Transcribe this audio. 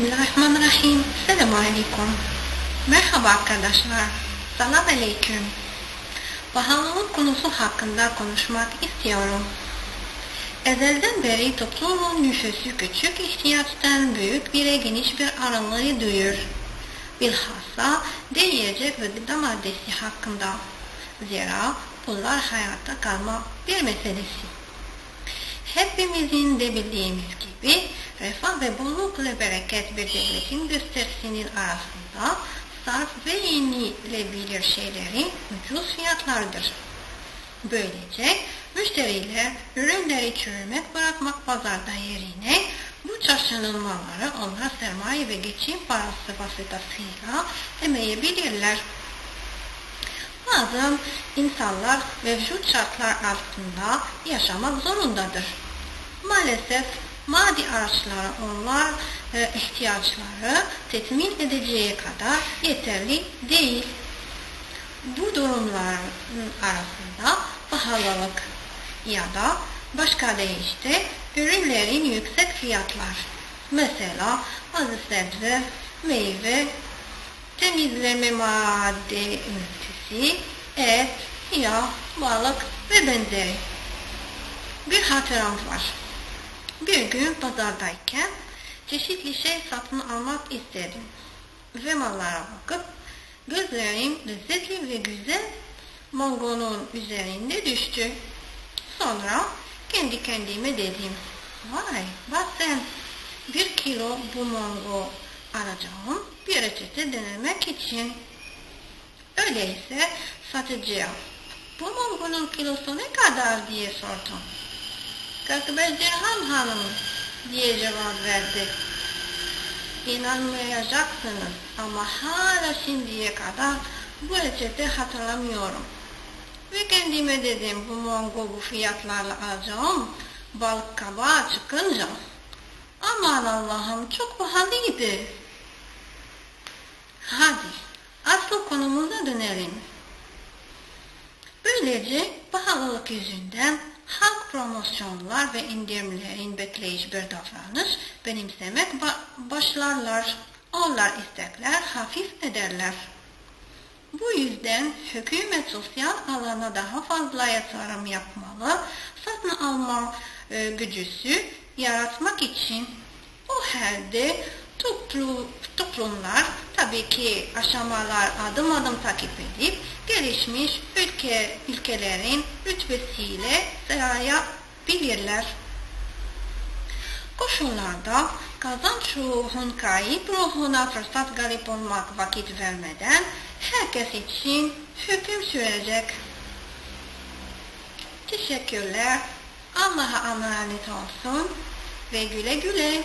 Bismillahirrahmanirrahim. Selamun Aleyküm. Merhaba arkadaşlar. Selam Aleyküm. Pahalılık konusu hakkında konuşmak istiyorum. Ezelden beri toplumun nüfusu küçük ihtiyaçtan büyük bire geniş bir aralığı duyur. Bilhassa diyecek ve gıda maddesi hakkında. Zira bunlar hayatta kalma bir meselesi. Hepimizin de bildiğimiz gibi refah ve bolluk bereket bir devletin gösterisinin arasında sarf ve yenilebilir şeylerin ucuz fiyatlardır. Böylece müşteriler ürünleri çürümek bırakmak pazarda yerine bu çarşının malları onlar sermaye ve geçim parası vasıtasıyla emeyebilirler. Bazı insanlar mevcut şartlar altında yaşamak zorundadır. Maalesef maddi araçları onlar e, ihtiyaçları tetmin edeceği kadar yeterli değil. Bu durumların arasında pahalılık ya da başka deyişle ürünlerin yüksek fiyatlar. Mesela bazı sebze, meyve, temizleme madde ünitesi, et, yağ, balık ve benzeri. Bir hatıram var. Bir gün pazardayken çeşitli şey satın almak istedim. Ve mallara bakıp gözlerim lezzetli ve güzel mangonun üzerinde düştü. Sonra kendi kendime dedim. Vay bak bir kilo bu mango alacağım bir reçete denemek için. Öyleyse satıcıya bu mangonun kilosu ne kadar diye sordum. 45 dirham hanım diye cevap verdi. İnanmayacaksınız ama hala şimdiye kadar bu reçete hatırlamıyorum. Ve kendime dedim bu mango bu fiyatlarla alacağım. Balık kabağa çıkınca. Aman Allah'ım çok pahalıydı. Hadi Böylece pahalılık yüzünden halk promosyonlar ve indirimlerin bekleyici bir davranış benimsemek başlarlar. Onlar istekler hafif ederler. Bu yüzden hükümet sosyal alana daha fazla yatırım yapmalı, satın alma e, gücüsü yaratmak için. O halde toplu, toplumlar tabii ki aşamalar adım adım takip edip gelişmiş ülke ülkelerin rütbesiyle sırayabilirler. Koşullarda kazanç ruhun kayıp ruhuna fırsat galip olmak vakit vermeden herkes için hüküm sürecek. Teşekkürler. Allah'a emanet olsun ve güle güle.